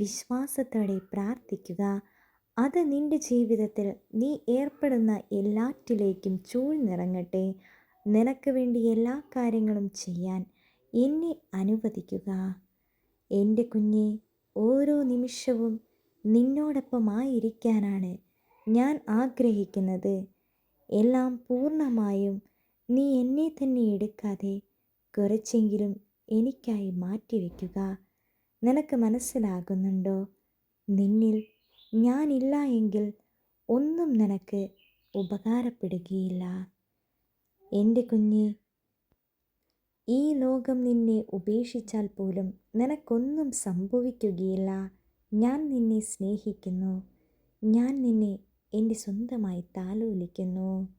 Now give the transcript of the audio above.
വിശ്വാസത്തോടെ പ്രാർത്ഥിക്കുക. അത് നിന്റെ ജീവിതത്തിൽ നീ ഏർപ്പെടുന്ന എല്ലാറ്റിലേക്കും ചൂഴ്ന്നിറങ്ങട്ടെ. നിനക്ക് വേണ്ടി എല്ലാ കാര്യങ്ങളും ചെയ്യാൻ എന്നെ അനുവദിക്കുക. എന്റെ കുഞ്ഞെ ഓരോ നിമിഷവും നിന്നോടൊപ്പമായിരിക്കാനാണ് ഞാൻ ആഗ്രഹിക്കുന്നത്. എല്ലാം പൂർണമായും നീ എന്നെ തന്നെ എടുക്കാതെ കുറച്ചെങ്കിലും എനിക്കായി മാറ്റിവെക്കുക. നിനക്ക് മനസ്സിലാകുന്നുണ്ടോ? നിന്നിൽ ഞാനില്ല എങ്കിൽ ഒന്നും നിനക്ക് ഉപകാരപ്പെടുകയില്ല. എന്റെ കുഞ്ഞെ ഈ ലോകം നിന്നെ ഉപേക്ഷിച്ചാൽ പോലും നിനക്കൊന്നും സംഭവിക്കുകയില്ല. ഞാൻ നിന്നെ സ്നേഹിക്കുന്നു. ഞാൻ നിന്നെ എന്റെ സ്വന്തമായി താലോലിക്കുന്നു.